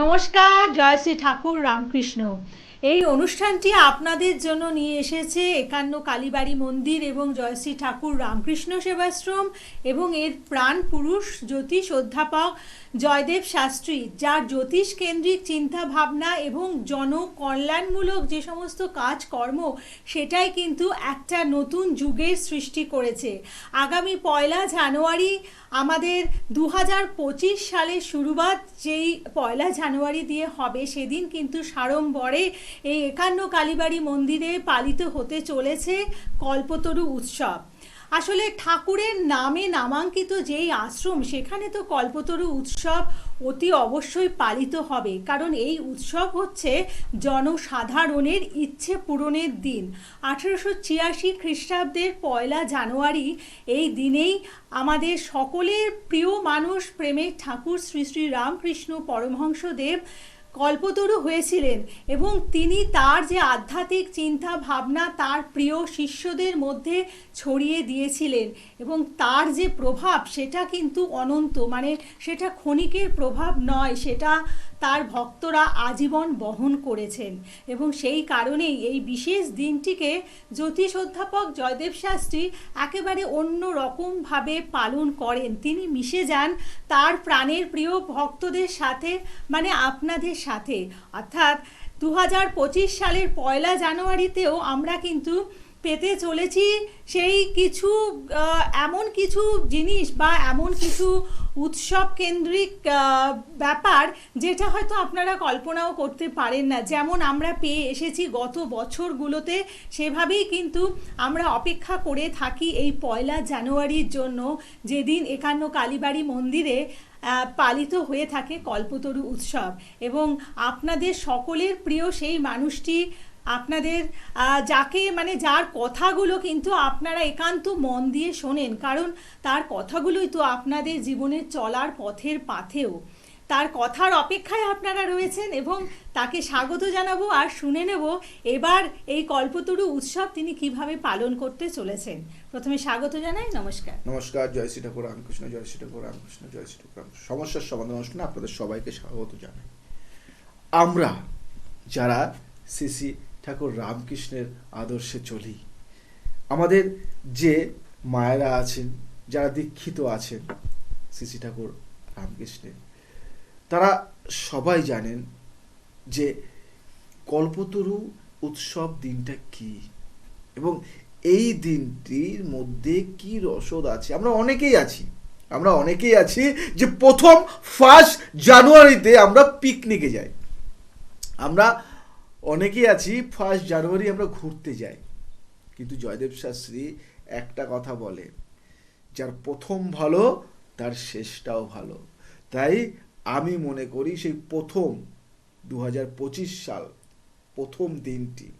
নমস্কার জয়শ্রী ঠাকুর, রামকৃষ্ণ। এই অনুষ্ঠানটি আপনাদের জন্য নিয়ে এসেছে একান্ন কালীবাড়ি মন্দির এবং জয়শ্রী ঠাকুর, রামকৃষ্ণ সেবাশ্রম এবং এর প্রাণ পুরুষ জ্যোতিষ অধ্যাপক জয়দেব শাস্ত্রী, যার জ্যোতিষ কেন্দ্রিক চিন্তা ভাবনা এবং জনকল্যাণমূলক যে সমস্ত কাজকর্ম, সেটাই কিন্তু একটা নতুন যুগের সৃষ্টি করেছে। আগামী পয়লা জানুয়ারি আমাদের দু হাজার পঁচিশ সালের শুরুবাত যেই পয়লা জানুয়ারি দিয়ে হবে সেদিন কিন্তু সাড়ম্বরে এই একান্ন কালীবাড়ি মন্দিরে পালিত হতে চলেছে কল্পতরু উৎসব। আসলে ঠাকুরের নামে নামাঙ্কিত যেই আশ্রম, সেখানে তো কল্পতরু উৎসব অতি অবশ্যই পালিত হবে। কারণ এই উৎসব হচ্ছে জনসাধারণের ইচ্ছে পূরণের দিন। আঠেরোশো ছিয়াশি খ্রিস্টাব্দের পয়লা জানুয়ারি এই দিনেই আমাদের সকলের প্রিয় মানুষ, প্রেমের ঠাকুর শ্রী শ্রী রামকৃষ্ণ পরমহংসদেব কল্পতরু হয়েছিলেন এবং তিনি তার যে আধ্যাত্মিক চিন্তা ভাবনা তার প্রিয় শিষ্যদের মধ্যে ছড়িয়ে দিয়েছিলেন এবং তার যে প্রভাব সেটা কিন্তু অনন্ত মানে সেটা ক্ষণিকের প্রভাব নয়, সেটা তার ভক্তরা আজীবন বহন করেছেন এবং সেই কারণেই এই বিশেষ দিনটিকে জ্যোতিষ অধ্যাপক জয়দেব শাস্ত্রী একেবারে অন্য রকমভাবে পালন করেন। তিনি মিশে যান তার প্রাণের প্রিয় ভক্তদের সাথে মানে আপনাদের সাথে। অর্থাৎ দু হাজার পঁচিশ সালের পয়লা জানুয়ারিতেও আমরা কিন্তু পেতে চলেছি সেই কিছু এমন কিছু জিনিস বা এমন কিছু উৎসব কেন্দ্রিক ব্যাপার যেটা হয়তো আপনারা কল্পনাও করতে পারেন না। যেমন আমরা পেয়ে এসেছি গত বছরগুলোতে, সেভাবেই কিন্তু আমরা অপেক্ষা করে থাকি এই পয়লা জানুয়ারির জন্য। যেদিন একান্ন কালীবাড়ি মন্দিরে পালিত হয়ে থাকে কল্পতরু উৎসব। এবং আপনাদের সকলের প্রিয় সেই মানুষটি আপনাদের যাকে মানে যার কথাগুলো কিন্তু আপনারা একান্ত মন দিয়ে শোনেন। কারণ তার কথাগুলোই তো আপনাদের জীবনের চলার পথের পাথেও। তার কথার অপেক্ষায় আপনারা রয়েছেন এবং তাকে স্বাগত জানাব আর শুনে নেব এবার এই কল্পতরু উৎসব তিনি কীভাবে পালন করতে চলেছেন। প্রথমে স্বাগত জানাই, নমস্কার। নমস্কার, জয় শ্রী ঠাকুর রামকৃষ্ণ, জয় শ্রী ঠাকুর রামকৃষ্ণ, জয় শ্রী ঠাকুর সমস্যার সমাধান অনুষ্ঠানে আপনাদের সবাইকে স্বাগত জানাই। আমরা যারা শ্রী ঠাকুর রামকৃষ্ণের আদর্শে চলি। আমাদের যে মায়েরা আছেন, যারা দীক্ষিত আছেন, শ্রী ঠাকুর রামকৃষ্ণের, তারা সবাই জানেন যে কল্পতরু উৎসব দিনটা কি এবং এই দিনটির মধ্যে কি রসদ আছে। আমরা অনেকেই আছি, আমরা অনেকেই আছি যে প্রথম ফার্স্ট জানুয়ারিতে আমরা পিকনিকে যাই। আমরা অনেকেই আছি ফার্স্ট জানুয়ারি আমরা ঘুরতে যাই। কিন্তু জয়দেব শাস্ত্রী একটা কথা বলে, যার প্রথম ভালো, তার শেষটাও ভালো। তাই আমি মনে করি সেই প্রথম দু হাজার পঁচিশ সাল, প্রথম দিনটি,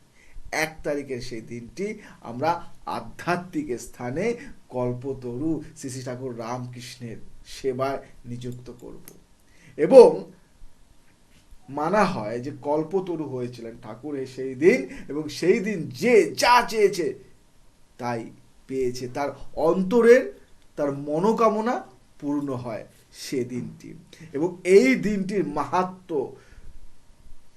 এক তারিখের সেই দিনটি আমরা আধ্যাত্মিক স্থানে কল্পতরু শ্রী শ্রী ঠাকুর রামকৃষ্ণের সেবায় নিযুক্ত করব। এবং মানা হয় যে কল্পতরু হয়েছিলেন ঠাকুরের সেই দিন এবং সেই দিন যে যা চেয়েছে তাই পেয়েছে। তার অন্তরের, তার মনোকামনা পূর্ণ হয় সে দিনটি এবং এই দিনটির মাহাত্ম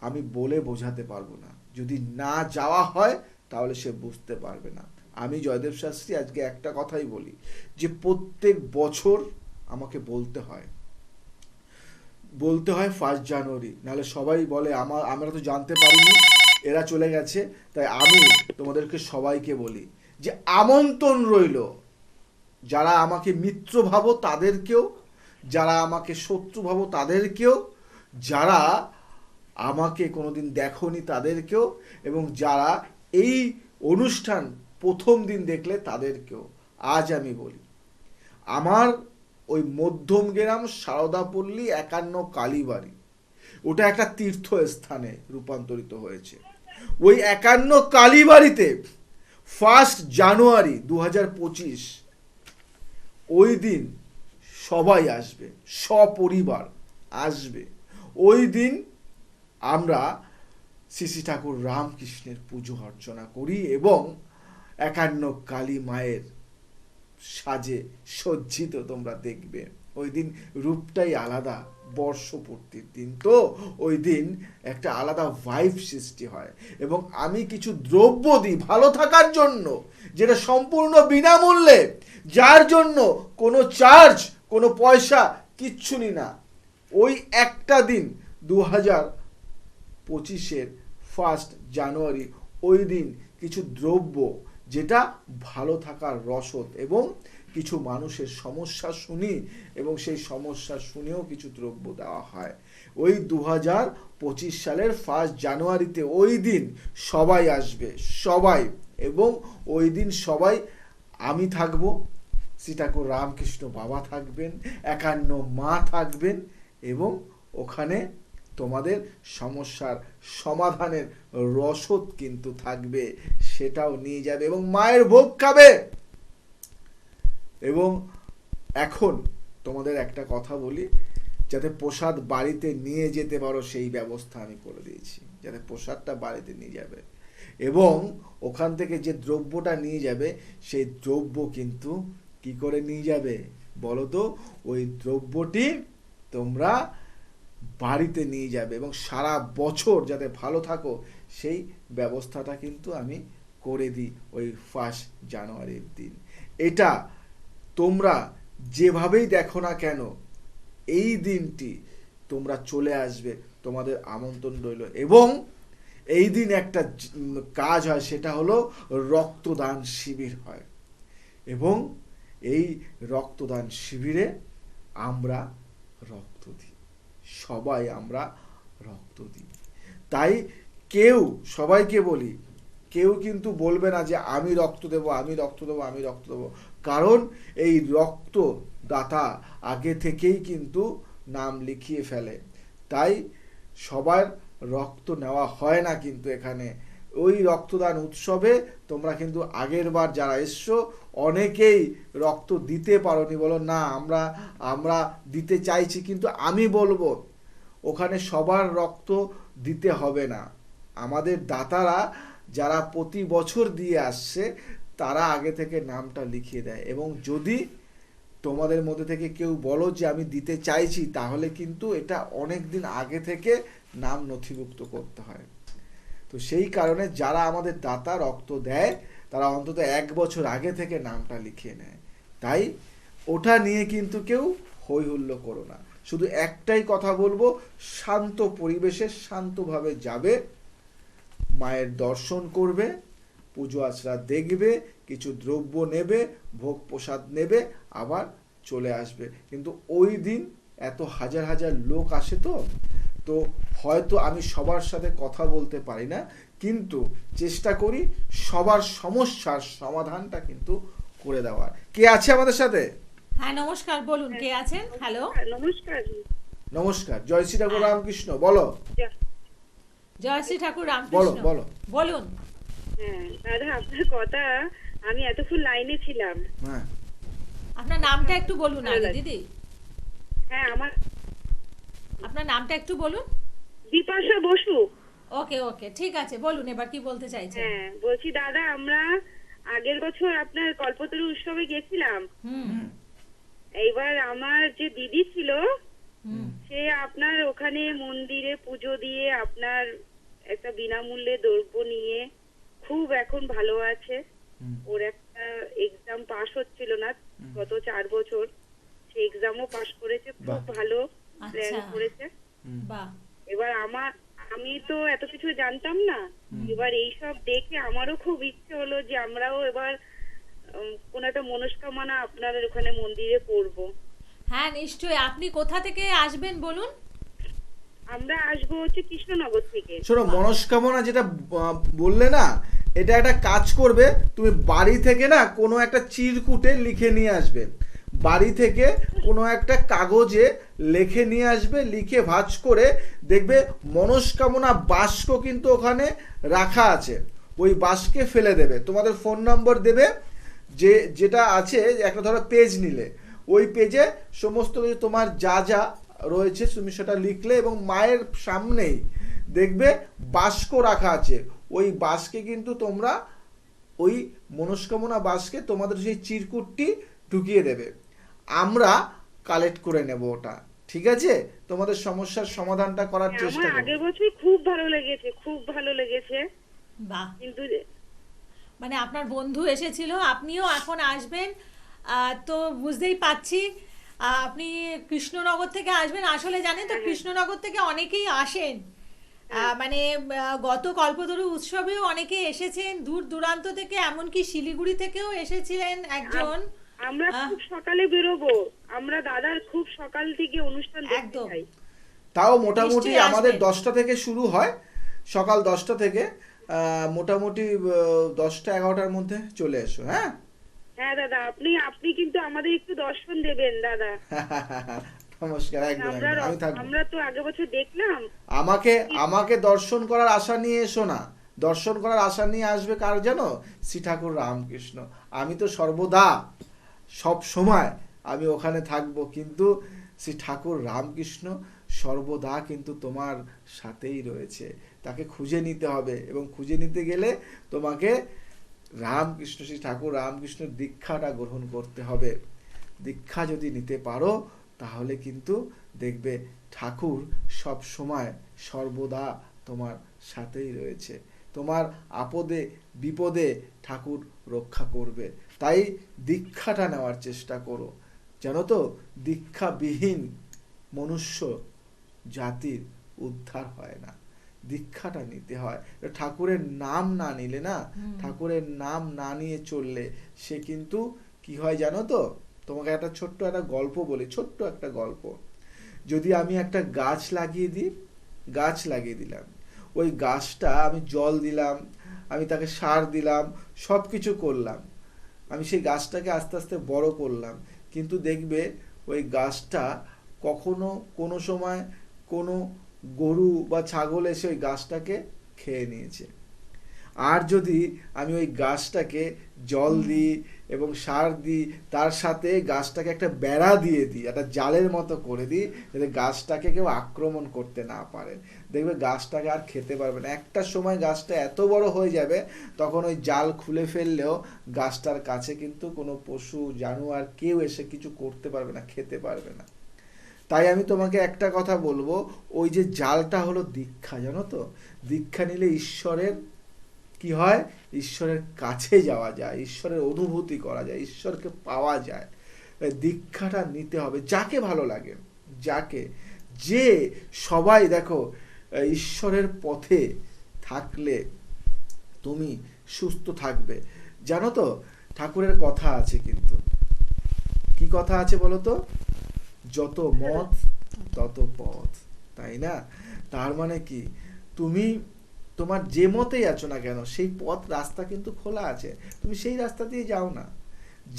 আমি বলে বোঝাতে পারব না। যদি না যাওয়া হয় তাহলে সে বুঝতে পারবে না। আমি জয়দেব শাস্ত্রী আজকে একটা কথাই বলি যে প্রত্যেক বছর আমাকে বলতে হয় বলতে হয় ফার্স্ট জানুয়ারি নাহলে সবাই বলে, আমার, আমরা তো জানতে পারিনি, এরা চলে গেছে। তাই আমি তোমাদেরকে সবাইকে বলি যে, আমন্ত্রণ রইল। যারা আমাকে মিত্র ভাবো তাদেরকেও, যারা আমাকে শত্রু ভাবো তাদেরকেও, যারা আমাকে কোনোদিন দেখনি তাদেরকেও, এবং যারা এই অনুষ্ঠান প্রথম দিন দেখলে তাদেরকেও। আজ আমি বলি, আমার ওই মধ্যম গ্রাম সারদাপল্লী একান্ন কালীবাড়ি। ওটা একটা তীর্থস্থানে রূপান্তরিত হয়েছে। ওই একান্ন কালীবাড়িতে ফার্স্ট জানুয়ারি দু পঁচিশ ওই দিন সবাই আসবে, সপরিবার আসবে। ওই দিন আমরা শ্রী ঠাকুর রামকৃষ্ণের পুজো অর্চনা করি এবং একান্ন কালী মায়ের সাজে সজ্জিত তোমরা দেখবে। ওই দিন রূপটাই আলাদা বর্ষপূর্তির দিন। তো ওই দিন একটা আলাদা ভাইব সৃষ্টি হয় এবং আমি কিছু দ্রব্য দিই ভালো থাকার জন্য, যেটা সম্পূর্ণ বিনামূল্যে, যার জন্য কোনো চার্জ কোনো পয়সা কিচ্ছু নি না। ওই একটা দিন দু হাজার পঁচিশের ফার্স্ট জানুয়ারি ওই দিন কিছু দ্রব্য যেটা ভালো থাকার রসদ এবং কিছু মানুষের সমস্যা শুনি এবং সেই সমস্যা শুনেও কিছু দ্রব্য দেওয়া হয়। ওই দু হাজার পঁচিশ সালের ফার্স্ট জানুয়ারিতে ওই দিন সবাই আসবে, সবাই এবং ওই দিন সবাই আমি থাকব শ্রীঠাকুর রামকৃষ্ণ বাবা থাকবেন, একান্ন মা থাকবেন এবং ওখানে তোমাদের সমস্যার সমাধানের রসদ কিন্তু থাকবে, সেটাও নিয়ে যাবে এবং মায়ের ভোগ খাবে। এবং এখন তোমাদের একটা কথা বলি, যাতে প্রসাদ বাড়িতে নিয়ে যেতে পারো সেই ব্যবস্থা আমি করে দিয়েছি, যাতে প্রসাদটা বাড়িতে নিয়ে যাবে। এবং ওখান থেকে যে দ্রব্যটা নিয়ে যাবে, সেই দ্রব্য কিন্তু কি করে নিয়ে যাবে? বলো তো, ওই দ্রব্যটি তোমরা বাড়িতে নিয়ে যাবে এবং সারা বছর যাতে ভালো থাকো, সেই ব্যবস্থাটা কিন্তু আমি করে দিই ওই ফার্স্ট জানুয়ারির দিন। এটা তোমরা যেভাবেই দেখো না কেন, এই দিনটি তোমরা চলে আসবে, তোমাদের আমন্ত্রণ রইল। এবং এই দিন একটা কাজ হয়, সেটা হলো রক্তদান শিবির হয়। এবং এই রক্তদান শিবিরে আমরা রক্ত দিই। সবাই আমরা রক্ত দিই। তাই কেউ, সবাইকে বলি, কেউ কিন্তু বলবে না যে আমি রক্ত দেব, আমি রক্ত দেব, আমি রক্ত দেব। কারণ এই রক্ত দাতা আগে থেকেই কিন্তু নাম লিখিয়ে ফেলে। তাই সবার রক্ত নেওয়া হয় না কিন্তু এখানে। ওই রক্তদান উৎসবে তোমরা কিন্তু আগের বার যারা এসছো, অনেকেই রক্ত দিতে পারোনি। বলো, না, আমরা আমরা দিতে চাইছি, কিন্তু আমি বলব, ওখানে সবার রক্ত দিতে হবে না। আমাদের দাতারা যারা প্রতি বছর দিয়ে আসছে, তারা আগে থেকে নামটা লিখিয়ে দেয়। এবং যদি তোমাদের মধ্যে থেকে কেউ বলো যে, আমি দিতে চাইছি, তাহলে কিন্তু এটা অনেক দিন আগে থেকে নাম নথিভুক্ত করতে হয়। তো সেই কারণে যারা আমাদের দাতা রক্ত দেয়, তারা অন্তত এক বছর আগে থেকে নামটা লিখিয়ে নেয়। তাই ওটা নিয়ে কিন্তু কেউ হই হুল্লো করো না। শুধু একটাই কথা বলব, শান্ত পরিবেশে শান্তভাবে যাবে, মায়ের দর্শন করবে, পুজো আচরা দেখবে, কিছু দ্রব্য নেবে, ভোগ প্রসাদ নেবে, আবার চলে আসবে। কিন্তু ওই দিন এত হাজার হাজার লোক আসে তো তো হয়তো আমি সবার সাথে কথা বলতে পারি না কিন্তু চেষ্টা করি সবার সমস্যার সমাধানটা কিন্তু করে দেওয়ার। কে আছে আমাদের সাথে? হ্যাঁ নমস্কার বলুন কে আছেন? হ্যালো। হ্যাঁ, নমস্কার। নমস্কার জয় শ্রী ঠাকুর রামকৃষ্ণ বলো। যা- জয়শ্রী ঠাকুর বলো রামকৃষ্ণ। বলো বলুন। হ্যাঁ দাদা আপনার কথা আমি এতক্ষণ লাইনে ছিলাম। হ্যাঁ। আপনার নামটা একটু বলুন আগে দিদি। হ্যাঁ আমার নামটা একটু বলুন। বিপাশা বসু। ওকে ওকে ঠিক আছে বলুন এবার কি বলতে চাইছেন। হ্যাঁ বলছি দাদা আমরা আগের বছর আপনার কল্পতরু উৎসবে গেছিলাম। হুম। এইবার আমার যে দিদি ছিল সে আপনার ওখানে মন্দিরে পুজো দিয়ে আপনার একটা বিনামূল্যে দ্রব্য নিয়ে খুব এখন ভালো আছে। ওর একটা এক্সাম পাস হচ্ছিল না গত চার বছর। সে এক্সামও পাস করেছে খুব ভালো আচ্ছা। র্যাঙ্ক করেছে। এবার আমার আমি তো এত কিছু জানতাম না। এবার এইসব দেখে আমারও খুব ইচ্ছে হলো যে আমরাও এবার কোনো একটা মনস্কামনা আপনাদের ওখানে মন্দিরে করব। হ্যাঁ নিশ্চয়ই। আপনি কোথা থেকে আসবেন বলুন? আমরা আসব হচ্ছে কৃষ্ণনগর থেকে। শোনো মনস্কামনা যেটা বললে না এটা একটা কাজ করবে তুমি বাড়ি থেকে না কোনো একটা চিরকুটে লিখে নিয়ে আসবে। বাড়ি থেকে কোনো একটা কাগজে লিখে নিয়ে আসবে, লিখে ভাঁজ করে দেখবে মনস্কামনা বাস্ক কিন্তু ওখানে রাখা আছে। ওই বাসকে ফেলে দেবে। তোমাদের ফোন নম্বর দেবে যে, যেটা আছে, একটা ধরো পেজ নিলে। ওই পেজে সমস্ত কিছু তোমার যা যা রয়েছে তুমি সেটা লিখলে এবং মায়ের সামনেই দেখবে বাস্ক রাখা আছে। ওই বাসকে কিন্তু তোমরা, ওই মনস্কামনা বাস্কে তোমাদের সেই চিরকুটটি ঢুকিয়ে দেবে। আমরা কালেক্ট করে নেব ওটা ঠিক আছে? তোমাদের সমস্যার সমাধানটা করার হ্যাঁ, চেষ্টা আমার আগের করব বছর খুব ভালো লেগেছে খুব ভালো লেগেছে। বাহ। কিন্তু মানে আপনার বন্ধু এসেছিল আপনিও এখন আসবেন। তো বুঝতেই পাচ্ছি আপনি কৃষ্ণনগর থেকে আসবেন। আসলে জানেন তো কৃষ্ণনগর থেকে অনেকেই আসেন। আহ, মানে গত কল্পতরু উৎসবেও অনেকে এসেছেন। দূর দূরান্ত থেকে এমনকি শিলিগুড়ি থেকেও এসেছিলেন একজন। আমরা খুব সকালে বেরোবো। আমরা দাদার খুব সকাল থেকে অনুষ্ঠান দেখতে একদম। চাই তাও মোটামুটি নিশ্চয়ই আমাদের দশটা থেকে শুরু হয়। সকাল দশটা থেকে আহ, মোটামুটি আহ, দশটা এগারোটার মধ্যে চলে এসো হ্যাঁ? হ্যাঁ দাদা আপনি আপনি কিন্তু আমাদের একটু দর্শন দেবেন দাদা। নমস্কার একদম আমরা একদম আমি থাকব। আমরা তো আগে বছর দেখলাম। আমাকে আমাকে দর্শন করার আশা নিয়ে এসো না। দর্শন করার আশা নিয়ে আসবে কার জানো? শ্রী ঠাকুর রামকৃষ্ণ। আমি তো সর্বদা সব সময় আমি ওখানে থাকব। কিন্তু শ্রী ঠাকুর রামকৃষ্ণ সর্বদা কিন্তু তোমার সাথেই রয়েছে। তাকে খুঁজে নিতে হবে এবং খুঁজে নিতে গেলে তোমাকে রামকৃষ্ণ, শ্রী ঠাকুর রামকৃষ্ণের দীক্ষাটা গ্রহণ করতে হবে। দীক্ষা যদি নিতে পারো, তাহলে কিন্তু দেখবে ঠাকুর সব সময় সর্বদা তোমার সাথেই রয়েছে। তোমার আপদে বিপদে ঠাকুর রক্ষা করবে। তাই দীক্ষাটা নেওয়ার চেষ্টা করো। জানো তো দীক্ষাবিহীন মনুষ্য জাতির উদ্ধার হয় না। দীক্ষাটা নিতে হয়। ঠাকুরের নাম না নিলে না ঠাকুরের নাম না নিয়ে চললে সে কিন্তু কি হয় জানো তো? তোমাকে একটা ছোট্ট একটা গল্প বলি ছোট্ট একটা গল্প। যদি আমি একটা গাছ লাগিয়ে দিই গাছ লাগিয়ে দিলাম। ওই গাছটা আমি জল দিলাম, আমি তাকে সার দিলাম সব কিছু করলাম। আমি সেই গাছটাকে আস্তে আস্তে বড় করলাম। কিন্তু দেখবে ওই গাছটা কখনো কোনো সময় কোনো গরু বা ছাগল এসে ওই গাছটাকে খেয়ে নিয়েছে। আর যদি আমি ওই গাছটাকে জল দিই এবং সার দিই, তার সাথে গাছটাকে একটা বেড়া দিয়ে দিই, একটা জালের মতো করে দিই, যাতে গাছটাকে কেউ আক্রমণ করতে না পারে। দেখবে গাছটাকে আর খেতে পারবে না। একটা সময় গাছটা এত বড় হয়ে যাবে, তখন ওই জাল খুলে ফেললেও গাছটার কাছে কিন্তু কোনো পশু, জানোয়ার কেউ এসে কিছু করতে পারবে না, খেতে পারবে না। তাই আমি তোমাকে একটা কথা বলব, ওই যে জালটা হলো দীক্ষা, জানো তো? দীক্ষা নিলে ঈশ্বরের কি হয়? ঈশ্বরের কাছে যাওয়া যায়, ঈশ্বরের অনুভূতি করা যায়, ঈশ্বরকে পাওয়া যায়। দীক্ষাটা নিতে হবে, যাকে ভালো লাগে, যাকে। যে সবাই দেখো ঈশ্বরের পথে থাকলে তুমি সুস্থ থাকবে। জানো তো, ঠাকুরের কথা আছে কিন্তু। কি কথা আছে বলো তো? যত মত, তত পথ, তাই না? তার মানে কি? তুমি তোমার যে মতেই আছো না কেন, সেই পথ, রাস্তা কিন্তু খোলা আছে। তুমি সেই রাস্তা দিয়ে যাও না।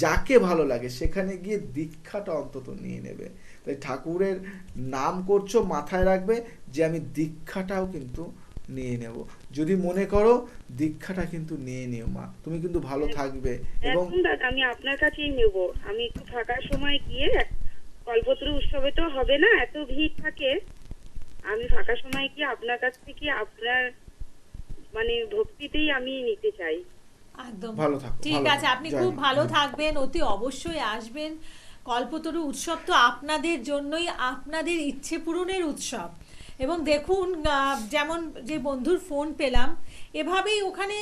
যাকে ভালো লাগে, সেখানে গিয়ে দীক্ষাটা অন্তত নিয়ে নেবে। তাই ঠাকুরের নাম করছ, মাথায় রাখবে যে আমি দীক্ষাটাও কিন্তু নিয়ে নেব। যদি মনে করো, দীক্ষাটা কিন্তু নিয়ে নিও মা। তুমি কিন্তু ভালো থাকবে এবং আমি আপনার কাছেই নেব। আমি একটু ফাঁকা সময় গিয়ে কল্পতরু উৎসবে তো হবে না, এত ভিড় থাকে। আমি ফাঁকা সময় গিয়ে আপনার কাছ থেকে আপনার মানে ভক্তিতেই আমি নিতে চাই। একদম। ভালো থাকো, ঠিক আছে আপনি খুব ভালো থাকবেন অতি অবশ্যই আসবেন। কল্পতরু উৎসব তো আপনাদের জন্যই আপনাদের ইচ্ছে পূরণের উৎসব। এবং দেখুন আহ, যেমন যে বন্ধুর ফোন পেলাম এভাবেই ওখানে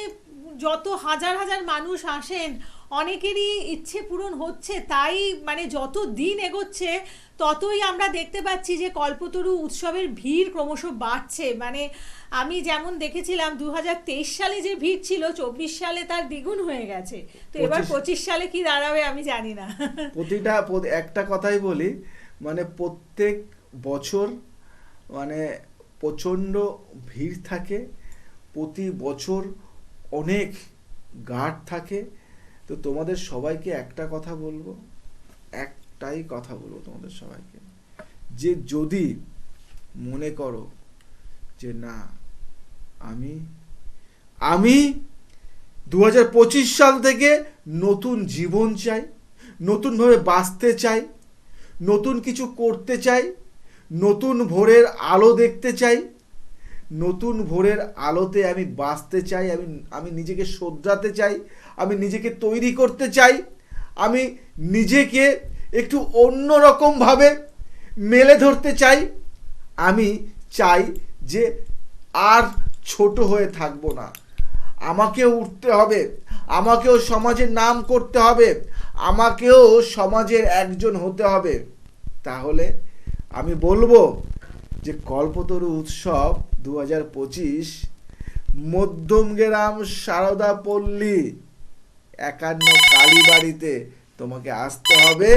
যত হাজার হাজার মানুষ আসেন অনেকেরই ইচ্ছে পূরণ হচ্ছে তাই মানে যত দিন এগোচ্ছে ততই আমরা দেখতে পাচ্ছি যে কল্পতরু উৎসবের ভিড় ক্রমশ বাড়ছে। মানে আমি যেমন দেখেছিলাম দু হাজার তেইশ সালে যে ভিড় ছিল চব্বিশ সালে তার দ্বিগুণ হয়ে গেছে। তো এবার পঁচিশ- পঁচিশ সালে কি দাঁড়াবে আমি জানি না। প্রতিটা একটা কথাই বলি মানে প্রত্যেক বছর মানে প্রচণ্ড ভিড় থাকে। প্রতি বছর অনেক গার্ড থাকে, তো তোমাদের সবাইকে একটা কথা বলব, একটাই কথা বলব তোমাদের সবাইকে। যে যদি মনে করো যে না, আমি আমি দু হাজার পঁচিশ সাল থেকে নতুন জীবন চাই, নতুনভাবে বাঁচতে চাই, নতুন কিছু করতে চাই, নতুন ভোরের আলো দেখতে চাই নতুন ভোরের আলোতে আমি বাঁচতে চাই, আমি আমি নিজেকে শোধরাতে চাই, আমি নিজেকে তৈরি করতে চাই, আমি নিজেকে একটু অন্যরকম ভাবে মেলে ধরতে চাই, আমি চাই যে আর ছোট হয়ে থাকব না। আমাকেও উঠতে হবে, আমাকেও সমাজের নাম করতে হবে, আমাকেও সমাজের একজন হতে হবে। তাহলে আমি বলব যে কল্পতরু উৎসব দু হাজার পঁচিশ সারদা পল্লী একান্ন কালীবাড়িতে তোমাকে আসতে হবে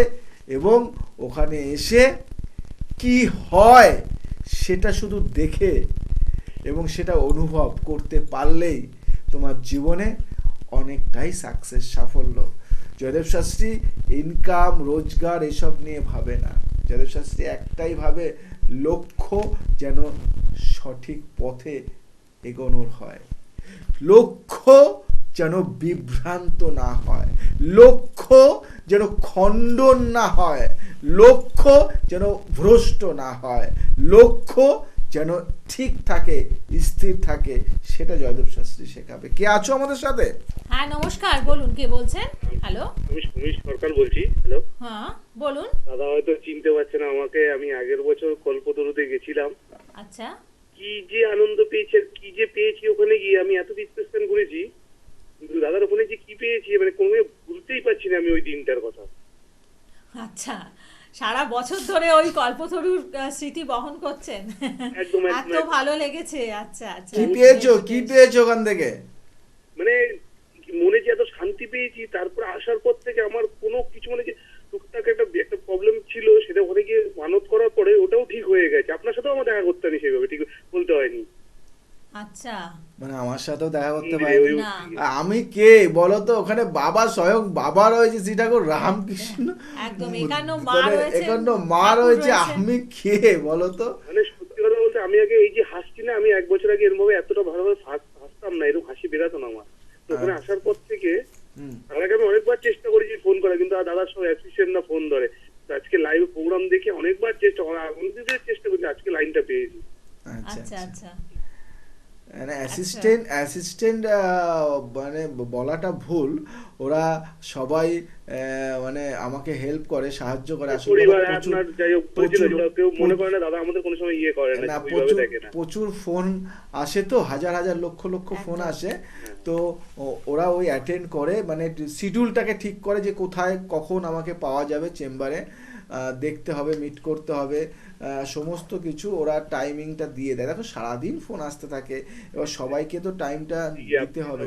এবং ওখানে এসে কি হয় সেটা শুধু দেখে এবং সেটা অনুভব করতে পারলেই তোমার জীবনে অনেকটাই সাকসেস সাফল্য। জয়দেব শাস্ত্রী ইনকাম রোজগার এসব নিয়ে ভাবে না। জয়দেব শাস্ত্রী একটাই ভাবে লক্ষ্য যেন সঠিক পথে এগোনোর হয়। লক্ষ্য যেন বিভ্রান্ত না হয়। লক্ষ্য যেন খণ্ডন না হয়। লক্ষ্য যেন ভ্রষ্ট না হয়। লক্ষ্য যেন ঠিক থাকে স্থির থাকে সেটা জয়দেব শাস্ত্রী শেখাবে। কে আছো আমাদের সাথে? হ্যাঁ নমস্কার বলুন কে বলছেন? হ্যালো। আমি সরকার বলছি হ্যালো। হ্যাঁ বলুন। দাদা হয়তো চিনতে পারছে না আমাকে আমি আগের বছর কল্পতরুতে গেছিলাম। আচ্ছা। কি যে আনন্দ পেয়েছি আর কি যে পেয়েছি ওখানে গিয়ে আমি এত ডিসকাশন করেছি কিন্তু দাদার ওখানে যে কি পেয়েছি মানে কোনো বুঝতেই পারছি না আমি ওই দিনটার কথা। আচ্ছা সারা বছর ধরে ওই কল্পতরুর স্মৃতি বহন করছেন। এত ভালো লেগেছে আচ্ছা আচ্ছা। কি পেয়েছ? কি পেয়েছ ওখান থেকে? মানে মনে যে এত শান্তি পেয়েছি তারপর আসার পর থেকে আমার কোনো কিছু মানে যে টুকটাক একটা একটা প্রবলেম ছিল সেটা ওখানে গিয়ে মানত করার পরে ওটাও ঠিক হয়ে গেছে। আপনার সাথেও আমার দেখা করতে হয়নি সেভাবে ঠিক আচ্ছা। মানে আমার সাথেও দেখা করতে। আমি কে? বলো তো ওখানে বাবা স্বয়ং বাবা রয়েছে রামকৃষ্ণ। একদম, একান্ন মা একান্ন মা রয়েছে আমি কে বলো তো? মানে সত্যি কথা বলতে আমি আগে এই যে হাসছি না আমি এক বছর আগে এরকম এতটা ভালোভাবে হাসতাম না এরকম হাসি বেরাতো না আমার। তো ওখানে আচ্ছা। আসার পর থেকে আমি অনেকবার চেষ্টা করেছি ফোন করা কিন্তু আর দাদার সব অ্যাসিস্ট্যান্ট না ফোন ধরে। আজকে লাইভ প্রোগ্রাম দেখে অনেকবার চেষ্টা করা অনেকদিন চেষ্টা করছি আজকে লাইনটা পেয়েছি আচ্ছা আচ্ছা আচ্ছা। আচ্ছা। মানে অ্যাসিস্ট্যান্ট অ্যাসিস্ট্যান্ট মানে বলাটা ভুল। ওরা সবাই আহ, মানে আমাকে হেল্প করে সাহায্য করে। আসলে প্রচুর- আপনার যাই হোক বলেছিল প্রচুর- যে কেউ মনে করে না দাদা আমাদের কোনো সময় ইয়ে করে না না ওইভাবে প্রচুর দেখে না। প্রচুর ফোন আসে তো হাজার হাজার লক্ষ লক্ষ ফোন আসে। তো ওরা ওই অ্যাটেন্ড করে মানে শিডিউলটাকে ঠিক করে যে কোথায় কখন আমাকে পাওয়া যাবে চেম্বারে দেখতে হবে মিট করতে হবে। সমস্ত কিছু ওরা টাইমিংটা দিয়ে দেয়। দেখো সারাদিন ফোন আসতে থাকে। এবার সবাইকে তো টাইমটা দিতে হবে।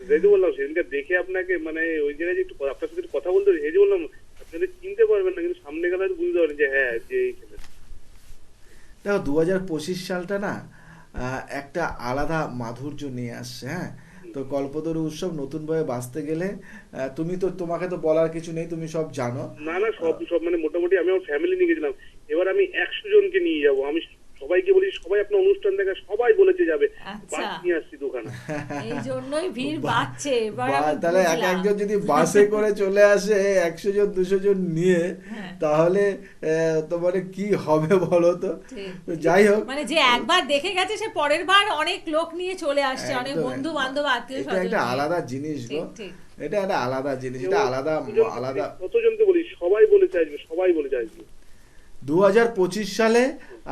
যেহেতু বললাম সেদিনকে দেখে আপনাকে মানে ওই জায়গায় যে একটু আপনার সাথে কথা বলতে সেই যে বললাম আপনাদের চিনতে পারবেন না কিন্তু সামনে গেলে বুঝতে পারেন যে হ্যাঁ যে এই ছেলে দেখো দু হাজার পঁচিশ সালটা না একটা আলাদা মাধুর্য নিয়ে আসছে হ্যাঁ? তো কল্পতরু উৎসব নতুন ভাবে বাঁচতে গেলে তুমি তো তোমাকে তো বলার কিছু নেই, তুমি সব জানো। না না, সব সব মানে মোটামুটি আমি আমার ফ্যামিলি নিয়ে গেছিলাম। এবার আমি একশো জনকে নিয়ে যাব। আমি সবাইকে বলি সবাই আপনার অনুষ্ঠান দেখা সবাই বলেছে যাবে। আচ্ছা। বাস নিয়ে আসছি দোকানে। এই জন্যই ভিড় বাড়ছে তাহলে এক একজন যদি বাসে করে চলে আসে একশো জন দুশো জন নিয়ে হ্যাঁ। তাহলে তোমার কি হবে বলো তো? যাই হোক। মানে যে একবার দেখে গেছে সে পরের বার অনেক লোক নিয়ে চলে আসছে অনেক বন্ধু বান্ধব আত্মীয় স্বজন একটা আলাদা জিনিস গো। এটা একটা আলাদা জিনিস এটা আলাদা আলাদা কতজনকে বলি সবাই বলে চাইবে সবাই বলে আসবে দু হাজার পঁচিশ সালে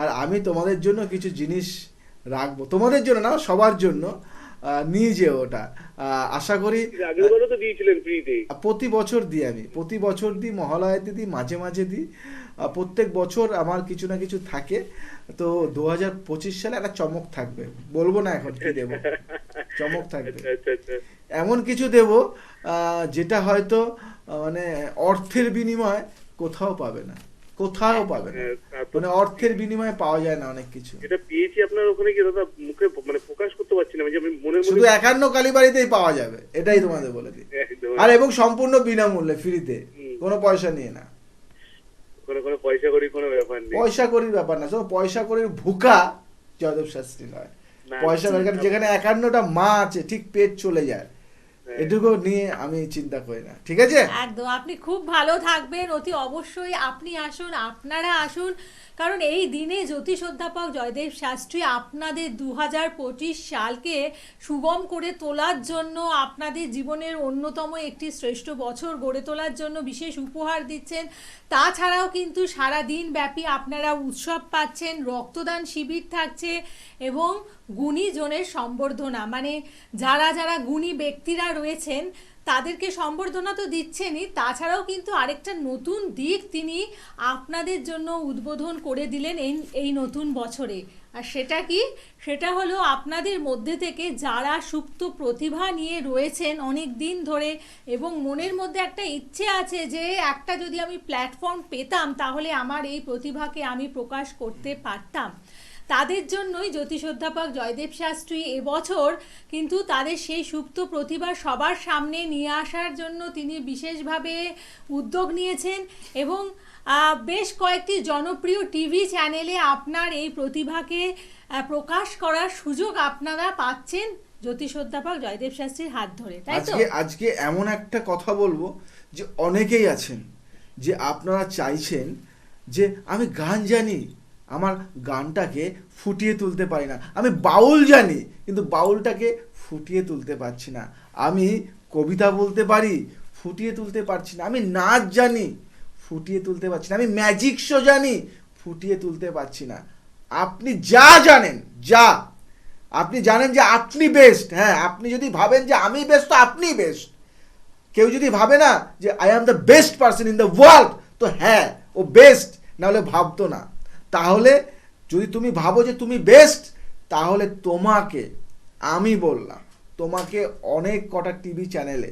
আর আমি তোমাদের জন্য কিছু জিনিস রাখব। তোমাদের জন্য না সবার জন্য নিয়ে যেও ওটা। আশা করি প্রতি বছর দিই আমি। প্রতি বছর দিই মহালয়াতে দিই মাঝে মাঝে দিই। প্রত্যেক বছর আমার কিছু না কিছু থাকে। তো দু হাজার পঁচিশ সালে একটা চমক থাকবে। বলব না এখন কি দেবো। চমক থাকবে। আচ্ছা আচ্ছা আচ্ছা। এমন কিছু দেব যেটা হয়তো মানে অর্থের বিনিময়ে কোথাও পাবে না। কোথাও পাবে না। হ্যাঁ, তো- মানে অর্থের বিনিময়ে পাওয়া যায় না অনেক কিছু। এটা পেয়েছি আপনার ওখানে গিয়ে দাদা মুখে মানে প্রকাশ করতে পারছি না আমি মনের শুধু একান্ন কালীবাড়িতেই পাওয়া যাবে এটাই তোমাদের বলে দিই। আর এবং সম্পূর্ণ বিনামূল্যে ফ্রিতে কোনো পয়সা নিয়ে না। কোনো কোনো পয়সা করি কোনো ব্যাপার নেই। পয়সা করির ব্যাপার না শোনো পয়সা করির ভুকা যাদব শাস্ত্রী নয়। পয়সা দরকার যেখানে একান্নটা মা আছে ঠিক পেট চলে যায়। এটুকু নিয়ে আমি চিন্তা করি না। ঠিক আছে? একদম আপনি খুব ভালো থাকবেন। অতি অবশ্যই আপনি আসুন আপনারা আসুন। কারণ এই দিনে জ্যোতিষ অধ্যাপক জয়দেব শাস্ত্রী আপনাদের দু হাজার পঁচিশ সালকে সুগম করে তোলার জন্য আপনাদের জীবনের অন্যতম একটি শ্রেষ্ঠ বছর গড়ে তোলার জন্য বিশেষ উপহার দিচ্ছেন। তাছাড়াও কিন্তু সারা দিন ব্যাপী আপনারা উৎসব পাচ্ছেন, রক্তদান শিবির থাকছে এবং গুণীজনের সম্বর্ধনা। মানে যারা যারা গুণী ব্যক্তিরা রয়েছেন তাদেরকে সম্বর্ধনা তো দিচ্ছেনই, তাছাড়াও কিন্তু আরেকটা নতুন দিক তিনি আপনাদের জন্য উদ্বোধন করে দিলেন এই এই নতুন বছরে। আর সেটা কি? সেটা হলো আপনাদের মধ্যে থেকে যারা সুপ্ত প্রতিভা নিয়ে রয়েছেন অনেক দিন ধরে এবং মনের মধ্যে একটা ইচ্ছে আছে যে একটা যদি আমি প্ল্যাটফর্ম পেতাম, তাহলে আমার এই প্রতিভাকে আমি প্রকাশ করতে পারতাম। তাদের জন্যই জ্যোতিষ অধ্যাপক জয়দেব শাস্ত্রী এবছর কিন্তু তাদের সেই সুপ্ত প্রতিভা সবার সামনে নিয়ে আসার জন্য তিনি বিশেষভাবে উদ্যোগ নিয়েছেন এবং বেশ কয়েকটি জনপ্রিয় টিভি চ্যানেলে আপনার এই প্রতিভাকে প্রকাশ করার সুযোগ আপনারা পাচ্ছেন জ্যোতিষ অধ্যাপক জয়দেব শাস্ত্রীর হাত ধরে, তাই আজকে এমন একটা কথা বলব যে অনেকেই আছেন যে আপনারা চাইছেন যে আমি গান জানি আমার গানটাকে ফুটিয়ে তুলতে পারি না। আমি বাউল জানি, কিন্তু বাউলটাকে ফুটিয়ে তুলতে পারছি না। আমি কবিতা বলতে পারি, ফুটিয়ে তুলতে পারছি না। আমি নাচ জানি, ফুটিয়ে তুলতে পারছি না। আমি ম্যাজিক শো জানি, ফুটিয়ে তুলতে পারছি না। আপনি যা জানেন, যা। আপনি জানেন যে আপনি বেস্ট হ্যাঁ। আপনি যদি ভাবেন যে আমি বেস্ট তো আপনিই বেস্ট কেউ যদি ভাবে না যে I am the best person in the world তো হ্যাঁ ও বেস্ট নাহলে ভাবতো না। তাহলে যদি তুমি ভাবো যে তুমি বেস্ট তাহলে তোমাকে আমি বললাম তোমাকে অনেক কটা টিভি চ্যানেলে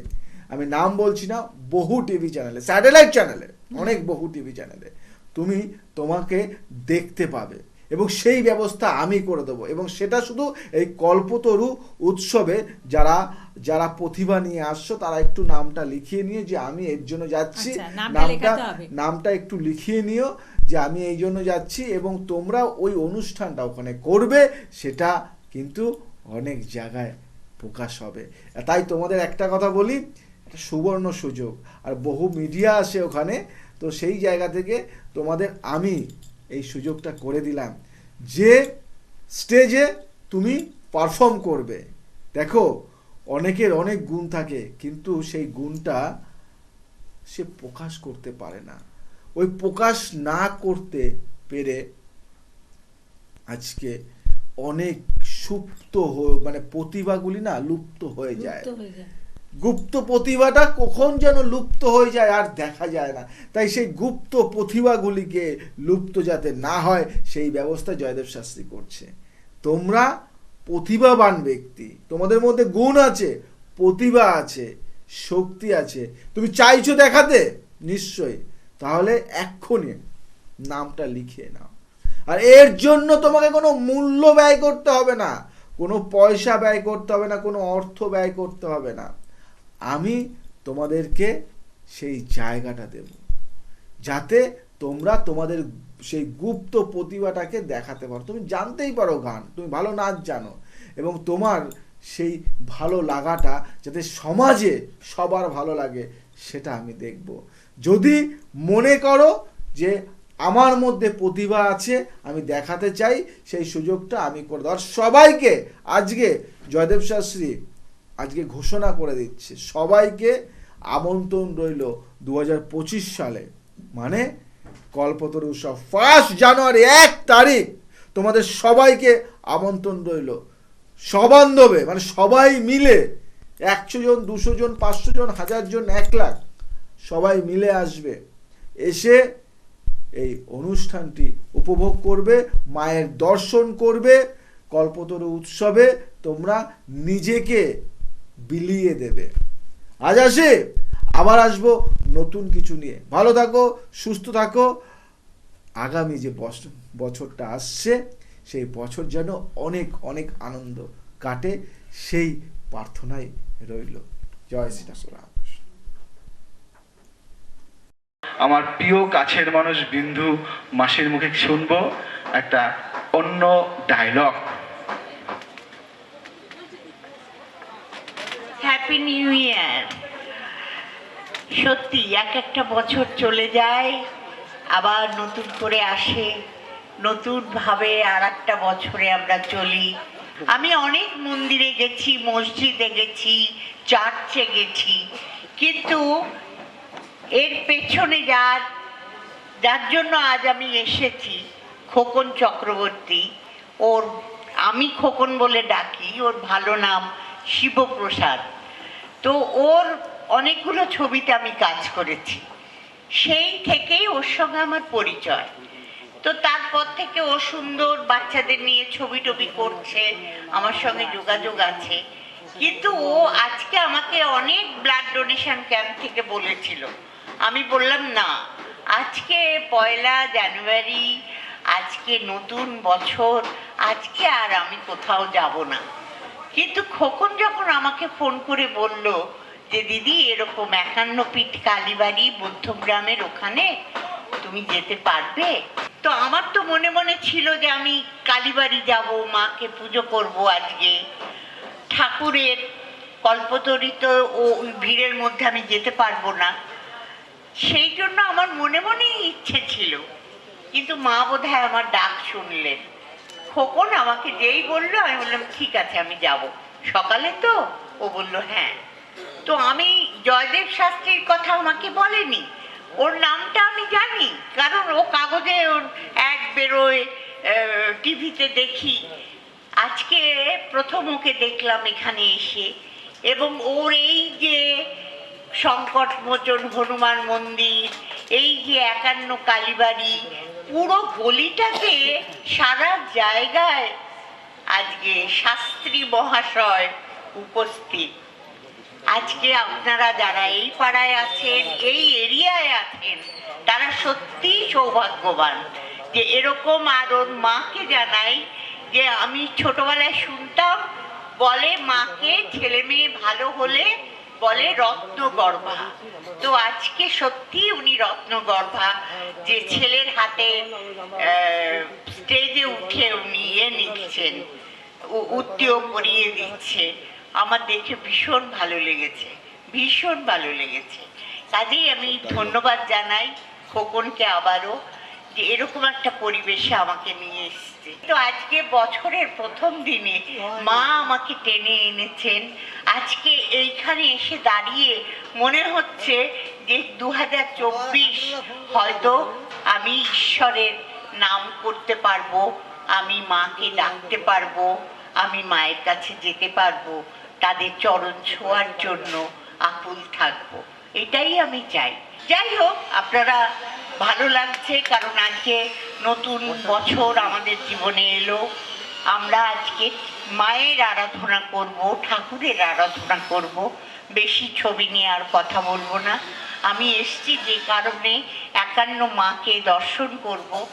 আমি নাম বলছি না বহু টিভি চ্যানেলে স্যাটেলাইট চ্যানেলে অনেক বহু টিভি চ্যানেলে তুমি তোমাকে দেখতে পাবে এবং সেই ব্যবস্থা আমি করে দেবো এবং সেটা শুধু এই কল্পতরু উৎসবে যারা যারা প্রতিভা নিয়ে আসছো তারা একটু নামটা লিখিয়ে নিয়ে যে আমি এর জন্য যাচ্ছি আচ্ছা, নামটা নামটা একটু লিখিয়ে নিও যে আমি এই জন্য যাচ্ছি এবং তোমরা ওই অনুষ্ঠানটা ওখানে করবে, সেটা কিন্তু অনেক জায়গায় প্রকাশ হবে। তাই তোমাদের একটা কথা বলি, একটা সুবর্ণ সুযোগ। আর বহু মিডিয়া আসে ওখানে, তো সেই জায়গা থেকে তোমাদের আমি এই সুযোগটা করে দিলাম যে স্টেজে তুমি পারফর্ম করবে। দেখো, অনেকের অনেক গুণ থাকে, কিন্তু সেই গুণটা সে প্রকাশ করতে পারে না। ওই প্রকাশ না করতে পেরে আজকে অনেক সুপ্ত হয়ে মানে প্রতিভাগুলি না লুপ্ত হয়ে যায়। গুপ্ত প্রতিভাটা কখন যেন লুপ্ত হয়ে যায় আর দেখা যায় না। তাই সেই গুপ্ত প্রতিভাগুলিকে লুপ্ত যাতে না হয় সেই ব্যবস্থা জয়দেব শাস্ত্রী করছে। তোমরা প্রতিভাবান ব্যক্তি। তোমাদের মধ্যে গুণ আছে প্রতিভা আছে শক্তি আছে। তুমি চাইছো দেখাতে? নিশ্চয়ই। তাহলে এক্ষুনি নামটা লিখিয়ে নাও। আর এর জন্য তোমাকে কোনো মূল্য ব্যয় করতে হবে না। কোনো পয়সা ব্যয় করতে হবে না, কোনো অর্থ ব্যয় করতে হবে না। আমি তোমাদেরকে সেই জায়গাটা দেব। যাতে তোমরা তোমাদের সেই গুপ্ত প্রতিভাটাকে দেখাতে পারো। তুমি জানতেই পারো গান, তুমি ভালো নাচ জানো। এবং তোমার সেই ভালো লাগাটা যাতে সমাজে সবার ভালো লাগে, সেটা আমি দেখব। যদি মনে করো যে আমার মধ্যে প্রতিভা আছে, আমি দেখাতে চাই, সেই সুযোগটা আমি করে দেবো আর সবাইকে আজকে জয়দেব শাস্ত্রী আজকে ঘোষণা করে দিচ্ছে। সবাইকে আমন্ত্রণ রইল দু হাজার পঁচিশ সালে। মানে কল্পতরু উৎসব। ফার্স্ট জানুয়ারি, এক তারিখ তোমাদের সবাইকে আমন্ত্রণ রইল। সবান্ধবে মানে সবাই মিলে একশো জন, দুশো জন, পাঁচশো জন, হাজার জন, এক লাখ। সবাই মিলে আসবে। এসে এই অনুষ্ঠানটি উপভোগ করবে, মায়ের দর্শন করবে, কল্পতরু উৎসবে তোমরা নিজেকে বিলিয়ে দেবে। আজ আসে, আবার আসব নতুন কিছু নিয়ে। ভালো থাকো, সুস্থ থাকো। আগামী যে বছ- বছরটা আসছে, সেই বছর যেন অনেক অনেক আনন্দ কাটে, সেই প্রার্থনাই রইল। জয় শ্রী ঠাকুর রামকৃষ্ণ। আমার প্রিয় কাছের মানুষ বিন্দু মাসির মুখে শুনব একটা অন্য ডায়লগ হ্যাপি নিউ ইয়ার সত্যি, এক একটা বছর চলে যায়, আবার নতুন করে আসে, নতুনভাবে আর একটা বছরে আমরা চলি। আমি অনেক মন্দিরে গেছি, মসজিদে গেছি চার্চে গেছি, কিন্তু এর পেছনে যার যার জন্য আজ আমি এসেছি, খোকন চক্রবর্তী। ওর, আমি খোকন বলে ডাকি, ওর ভালো নাম শিবপ্রসাদ। তো ওর অনেকগুলো ছবিতে আমি কাজ করেছি। সেই থেকেই ওর সঙ্গে আমার পরিচয়। তো তারপর থেকে ও সুন্দর বাচ্চাদের নিয়ে ছবি টবি করছে, আমার সঙ্গে যোগাযোগ আছে। কিন্তু ও আজকে আমাকে অনেক ব্লাড ডোনেশন ক্যাম্প থেকে বলেছিল। আমি বললাম, না, আজকে পয়লা জানুয়ারি, আজকে নতুন বছর, আজকে আর আমি কোথাও যাব না। কিন্তু খোকন যখন আমাকে ফোন করে বলল যে, দিদি, এরকম একান্ন পিঠ কালীবাড়ি বুদ্ধগ্রামের ওখানে তুমি যেতে পারবে? তো আমার তো মনে মনে ছিল যে, আমি কালীবাড়ি যাব, মাকে পুজো করব আজকে। ঠাকুরের কল্পতরিত ও ভিড়ের মধ্যে আমি যেতে পারব না। সেই জন্য আমার মনে মনেই ইচ্ছে ছিল। কিন্তু মা বোধহয় আমার ডাক শুনলেন। খোকন আমাকে যেই বলল, আমি বললাম, ঠিক আছে, আমি যাব। সকালে তো? ও বলল হ্যাঁ। তো আমি জয়দেব শাস্ত্রীর কথা আমাকে বলেনি। ওর নামটা আমি জানি, কারণ ও কাগজে ওর এক বেরোয় টিভিতে দেখি। আজকে প্রথম ওকে দেখলাম এখানে এসে। এবং ওর এই যে সংকটমোচন হনুমান মন্দির, এই যে একান্ন কালীবাড়ি, পুরো গলিটাতে সারা জায়গায় আজকে শাস্ত্রী মহাশয় উপস্থিত। আজকে আপনারা যারা এই পাড়ায় আছেন, এই এরিয়ায় আছেন, তারা সত্যিই সৌভাগ্যবান যে এরকম আর ওর মাকে জানাই যে আমি ছোটবেলায় শুনতাম, বলে মাকে ছেলে মেয়ে ভালো হলে বলে রত্নগর্ভা। তো আজকে সত্যি উনি রত্নগর্ভা, যে ছেলের হাতে স্টেজে উঠে উনি ইয়ে নিচ্ছেন, উ- উদ্যোগ করিয়ে দিচ্ছে। আমার দেখে ভীষণ ভালো লেগেছে, ভীষণ ভালো লেগেছে। কাজেই আমি ধন্যবাদ জানাই খোকনকে আবারও। যে এরকম একটা পরিবেশে আমাকে নিয়ে এসছে। তো আজকে বছরের প্রথম দিনে মা আমাকে টেনে এনেছেন। আজকে এইখানে এসে দাঁড়িয়ে মনে হচ্ছে যে দু হাজার চব্বিশ হয়তো আমি ঈশ্বরের নাম করতে পারব আমি মাকে ডাকতে পারব আমি মায়ের কাছে যেতে পারব তাদের চরণ ছোঁয়ার জন্য আকুল থাকব। এটাই আমি চাই। যাই হোক আপনারা ভালো লাগছে কারণ আজকে নতুন বছর আমাদের জীবনে এলো। আমরা আজকে মায়ের আরাধনা করব ঠাকুরের আরাধনা করব। বেশি ছবি নিয়ে আর কথা বলব না। আমি এসছি যে কারণে একান্ন মাকে দর্শন করব।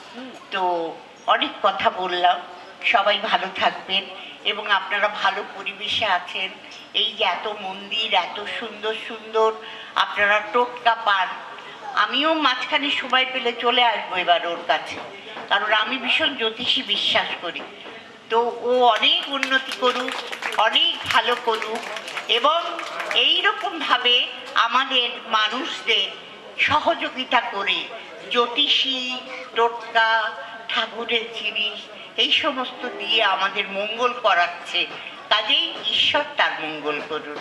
তো অনেক কথা বললাম। সবাই ভালো থাকবেন এবং আপনারা ভালো পরিবেশে আছেন। এই যে এত মন্দির, এত সুন্দর সুন্দর আপনারা টোটকা পান। আমিও মাঝখানে সময় পেলে চলে আসব এবার ওর কাছে। কারণ আমি ভীষণ জ্যোতিষী বিশ্বাস করি। তো ও অনেক উন্নতি করুক, অনেক ভালো করুক এবং এই ভাবে আমাদের মানুষদের সহযোগিতা করে জ্যোতিষী, টোটকা, ঠাকুরের জিনিস এই সমস্ত দিয়ে আমাদের মঙ্গল করাচ্ছে। কাজেই ঈশ্বর তার মঙ্গল করুন।